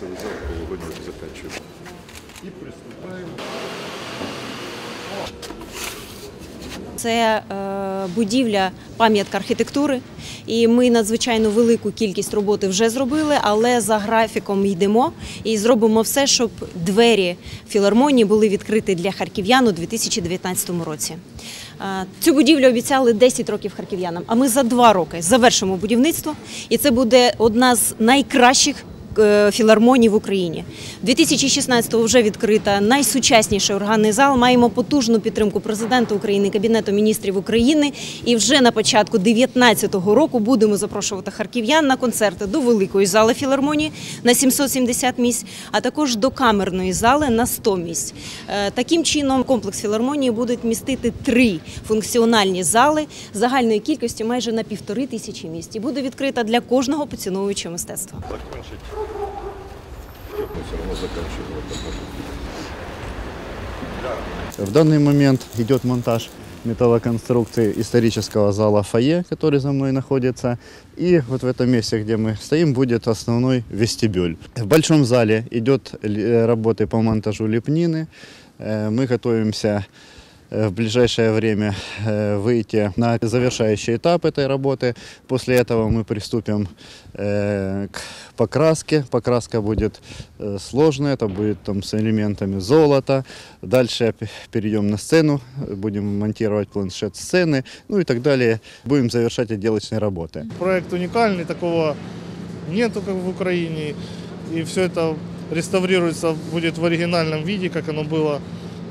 массовый зал полугодник заканчиваем. И приступаем. Це е, будівля пам'ятка архітектури, і ми надзвичайно велику кількість роботи вже зробили, але за графіком йдемо і зробимо все, щоб двері філармонії були відкриті для харків'ян у 2019 році. Е, Цю будівлю обіцяли 10 років харків'янам, а ми за два роки завершимо будівництво, і це буде одна з найкращих філармоній в Україні. 2016-го вже відкрита найсучасніший органний зал. Маємо потужну підтримку президента України, Кабінету міністрів України. І вже на початку 2019 року будемо запрошувати харків'ян на концерти до великої зали філармонії на 770 місць, а також до камерної зали на 100 місць. Е, Таким чином, комплекс філармонії буде містити три функціональні зали загальної кількості майже на півтори тисячі місць. І буде відкрита для кожного поціновувача мистецтва. Мы все равно заканчиваем можем. В данный момент идет монтаж металлоконструкции исторического зала фойе, который за мной находится. И вот в этом месте, где мы стоим, будет основной вестибюль. В большом зале идет э, работы по монтажу лепнины. Э, Мы готовимся в ближайшее время э, выйти на завершающий этап этой работы. После этого мы приступим э, к покраске. Покраска будет э, сложная, это будет там с элементами золота. Дальше перейдем на сцену, э, будем монтировать планшет сцены, ну и так далее. Будем завершать отделочные работы. Проект уникальный, такого нету как в Украине. И все это реставрируется, будет в оригинальном виде, как оно было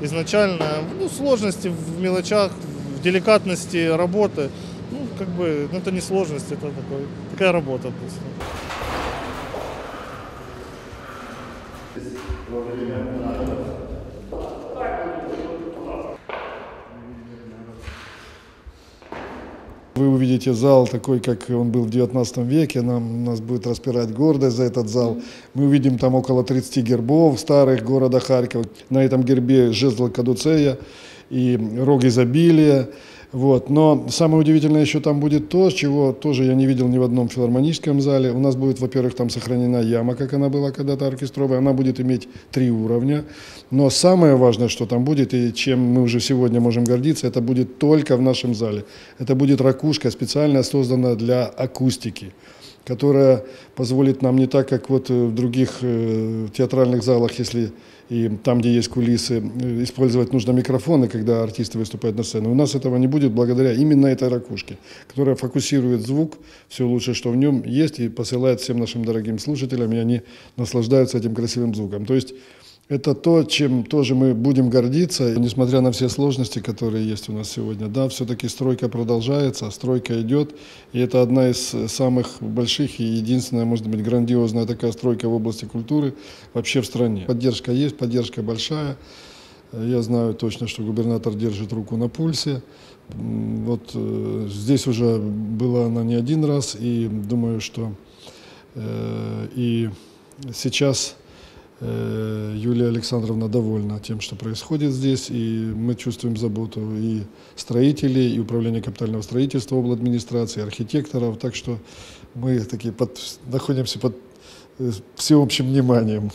изначально. Ну, сложности в мелочах, в деликатности работы. Ну, как бы, ну, это не сложность, это такой, такая работа просто. Вы увидите зал такой, как он был в 19 веке. Нам, нас будет распирать гордость за этот зал. Мы увидим там около 30 гербов старых города Харькова. На этом гербе жезл Кадуцея и рог изобилия. Вот. Но самое удивительное еще там будет то, чего тоже я не видел ни в одном филармоническом зале. У нас будет, во-первых, там сохранена яма, как она была когда-то оркестровая. Она будет иметь три уровня. Но самое важное, что там будет, и чем мы уже сегодня можем гордиться, это будет только в нашем зале. Это будет ракушка, специально создана для акустики которая позволит нам не так, как вот э, в других э, театральных залах, если и там, где есть кулисы, э, использовать нужно микрофоны, когда артисты выступают на сцене. У нас этого не будет благодаря именно этой ракушке, которая фокусирует звук, все лучшее, что в нем есть, и посылает всем нашим дорогим слушателям, и они наслаждаются этим красивым звуком. То есть это то, чем тоже мы будем гордиться, несмотря на все сложности, которые есть у нас сегодня. Да, все-таки стройка продолжается, стройка идет, и это одна из самых больших и единственная, может быть, грандиозная такая стройка в области культуры вообще в стране. Поддержка есть, поддержка большая. Я знаю точно, что губернатор держит руку на пульсе. Вот э, здесь уже была она не один раз, и думаю, что э, и сейчас Э, Юлия Александровна довольна тем, что происходит здесь, и мы чувствуем заботу и строителей, и управления капитального строительства обл. администрации, архитекторов, так что мы такие под- находимся под э, всеобщим вниманием.